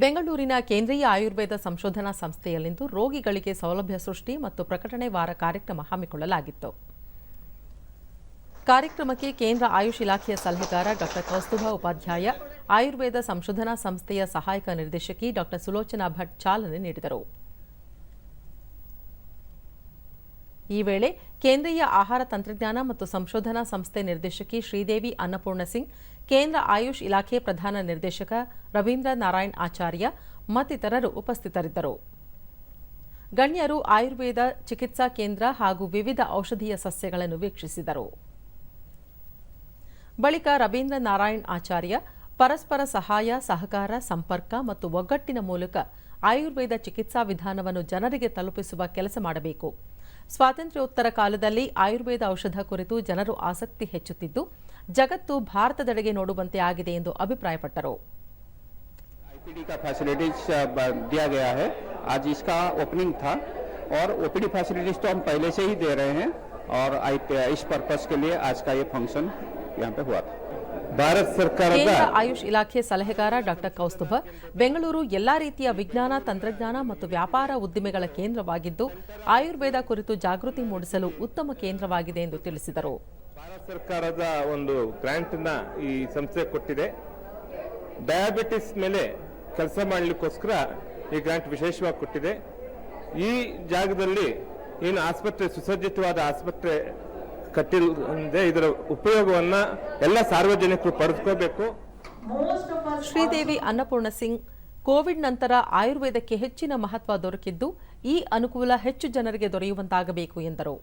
ಬೆಂಗಳೂರಿನ ಕೇಂದ್ರೀಯ ಆಯುರ್ವೇದ ಸಂಶೋಧನಾ ಸಂಸ್ಥೆಯಲ್ಲಿಂದು ರೋಗಿಗಳಿಗೆ ಸೌಲಭ್ಯ ಸೃಷ್ಟಿ ಮತ್ತು ಪ್ರಕಟಣೆ ವಾರ ಕಾರ್ಯಕ್ರಮ ಹಮ್ಮಿಕೊಳ್ಳಲಾಗಿತ್ತು. ಕಾರ್ಯಕ್ರಮಕ್ಕೆ ಕೇಂದ್ರ ಆಯುಷ್ ಇಲಾಖೆಯ ಸಲಹೆಗಾರ ಡಾಕ್ಟರ್ ಕೌಸ್ತುಭ ಉಪಾಧ್ಯಾಯ, ಆಯುರ್ವೇದ ಸಂಶೋಧನಾ ಸಂಸ್ಥೆಯ ಸಹಾಯಕ ನಿರ್ದೇಶಕಿ ಡಾಕ್ಟರ್ ಸುಲೋಚನಾ ಭಟ್ ಚಾಲನೆ ನೀಡಿದರು. ಈ ವೇಳೆ ಕೇಂದ್ರೀಯ ಆಹಾರ ತಂತ್ರಜ್ಞಾನ ಮತ್ತು ಸಂಶೋಧನಾ ಸಂಸ್ಥೆ ನಿರ್ದೇಶಕಿ ಶ್ರೀದೇವಿ ಅನ್ನಪೂರ್ಣ ಸಿಂಗ್, ಕೇಂದ್ರ ಆಯುಷ್ ಇಲಾಖೆ ಪ್ರಧಾನ ನಿರ್ದೇಶಕ ರವೀಂದ್ರ ನಾರಾಯಣ್ ಆಚಾರ್ಯ ಮತ್ತಿತರರು ಉಪಸ್ಥಿತರಿದ್ದರು. ಗಣ್ಯರು ಆಯುರ್ವೇದ ಚಿಕಿತ್ಸಾ ಕೇಂದ್ರ ಹಾಗೂ ವಿವಿಧ ಔಷಧೀಯ ಸಸ್ಯಗಳನ್ನು ವೀಕ್ಷಿಸಿದರು. ಬಳಿಕ ರವೀಂದ್ರ ನಾರಾಯಣ್ ಆಚಾರ್ಯ ಪರಸ್ಪರ ಸಹಾಯ, ಸಹಕಾರ, ಸಂಪರ್ಕ ಮತ್ತು ಒಗ್ಗಟ್ಟಿನ ಮೂಲಕ ಆಯುರ್ವೇದ ಚಿಕಿತ್ಸಾ ವಿಧಾನವನ್ನು ಜನರಿಗೆ ತಲುಪಿಸುವ ಕೆಲಸ ಮಾಡಬೇಕು. ಸ್ವಾತಂತ್ರ್ಯೋತ್ತರ ಕಾಲದಲ್ಲಿ ಆಯುರ್ವೇದ ಔಷಧ ಕುರಿತು ಜನರು ಆಸಕ್ತಿ ಹೆಚ್ಚುತ್ತಿದ್ದು ಜಗತ್ತು ಭಾರತದೆಡೆಗೆ ನೋಡುವಂತೆ ಆಗಿದೆ ಎಂದು ಅಭಿಪ್ರಾಯಪಟ್ಟರು आईपीडी का फैसिलिटीज दिया गया है आज इसका ओपनिंग था और ओपीडी फैसिलिटीज तो हम पहले से ही दे रहे हैं और आई- इस पर्पस के लिए आज का ये फंक्शन यहाँ पे हुआ था ಭಾರತ ಸರ್ಕಾರದ ಕೇಂದ್ರ ಆಯುಷ್ ಇಲಾಖೆ ಸಲಹೆಗಾರ ಡಾಕ್ಟರ್ ಕೌಸ್ತುಭ ಬೆಂಗಳೂರು ಎಲ್ಲಾ ರೀತಿಯ ವಿಜ್ಞಾನ ತಂತ್ರಜ್ಞಾನ ಮತ್ತು ವ್ಯಾಪಾರ ಉದ್ದಿಮೆಗಳ ಕೇಂದ್ರವಾಗಿದ್ದು ಆಯುರ್ವೇದ ಕುರಿತು ಜಾಗೃತಿ ಮೂಡಿಸಲು ಉತ್ತಮ ಕೇಂದ್ರವಾಗಿದೆ ಎಂದು ತಿಳಿಸಿದರು ಭಾರತ ಸರ್ಕಾರದ ಒಂದು ಗ್ರಾಂಟ್ ನ ಈ ಸಂಸ್ಥೆ ಕೊಟ್ಟಿದೆ ಡಯಾಬಿಟಿಸ್ ಮೇಲೆ ಕೆಲಸ ಮಾಡಲಿಕ್ಕೋಸ್ಕರ ಈ ಗ್ರಾಂಟ್ ವಿಶೇಷವಾಗಿ ಕೊಟ್ಟಿದೆ ಈ ಜಾಗದಲ್ಲಿ ಏನು ಆಸ್ಪತ್ರೆ ಸುಸಜ್ಜಿತವಾದ ಆಸ್ಪತ್ರೆ ಕಟ್ಟಿಲ್ಲದೆ ಇದರ ಉಪಯೋಗವನ್ನ ಎಲ್ಲ ಸಾರ್ವಜನಿಕರು ಪಡೆದುಕೋಬೇಕು ಶ್ರೀದೇವಿ ಅನ್ನಪೂರ್ಣ ಸಿಂಗ್ ಕೋವಿಡ್ ನಂತರ ಆಯುರ್ವೇದಕ್ಕೆ ಹೆಚ್ಚಿನ ಮಹತ್ವ ದೊರಕಿದ್ದು ಈ ಅನುಕೂಲ ಹೆಚ್ಚು ಜನರಿಗೆ ದೊರೆಯುವಂತಾಗಬೇಕು ಎಂದರು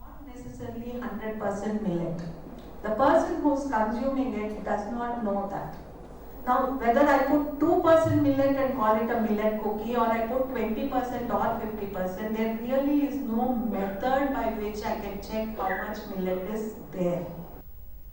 not necessarily 100% millet. The person who's consuming it does not know that. Now, whether I put 2% millet and call it a millet cookie or I put 20% or 50%, there really is no method by which I can check how much millet is there.